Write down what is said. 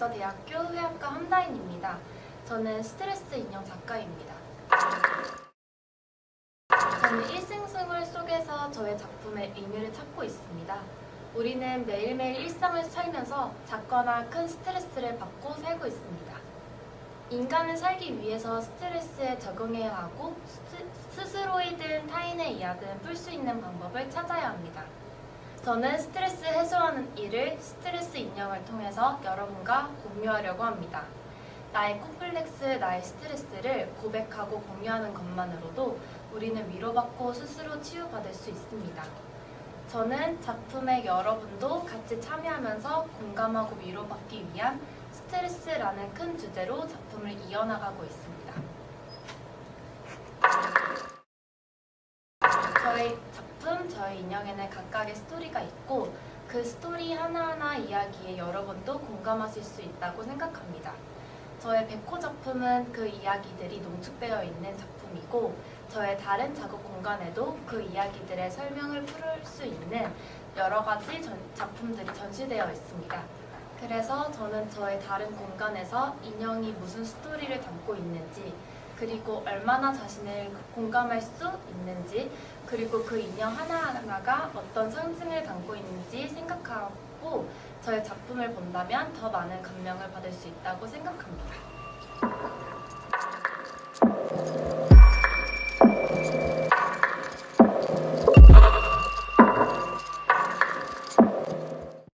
동아대학교 회화과 함다인입니다. 저는 스트레스 인형 작가입니다. 저는 일생생활 속에서 저의 작품의 의미를 찾고 있습니다. 우리는 매일매일 일상을 살면서 작거나 큰 스트레스를 받고 살고 있습니다. 인간은 살기 위해서 스트레스에 적응해야 하고 스스로이든 타인에 의하든 풀 수 있는 방법을 찾아야 합니다. 저는 스트레스 해소하는 일을 스트레스 인형을 통해서 여러분과 공유하려고 합니다. 나의 콤플렉스, 나의 스트레스를 고백하고 공유하는 것만으로도 우리는 위로받고 스스로 치유받을 수 있습니다. 저는 작품에 여러분도 같이 참여하면서 공감하고 위로받기 위한 스트레스라는 큰 주제로 작품을 이어나가고 있습니다. 저희 작품, 저희 인형에는 각각의 스토리가 있고 그 스토리 하나하나 이야기에 여러분도 공감하실 수 있다고 생각합니다. 저의 백호 작품은 그 이야기들이 농축되어 있는 작품이고 저의 다른 작업 공간에도 그 이야기들의 설명을 풀을 수 있는 여러 가지 전- 작품들이 전시되어 있습니다. 그래서 저는 저의 다른 공간에서 인형이 무슨 스토리를 담고 있는지 그리고 얼마나 자신을 공감할 수 있는지 그리고 그 인형 하나하나가 어떤 상징을 담고 있는지 생각하고 저의 작품을 본다면 더 많은 감명을 받을 수 있다고 생각합니다.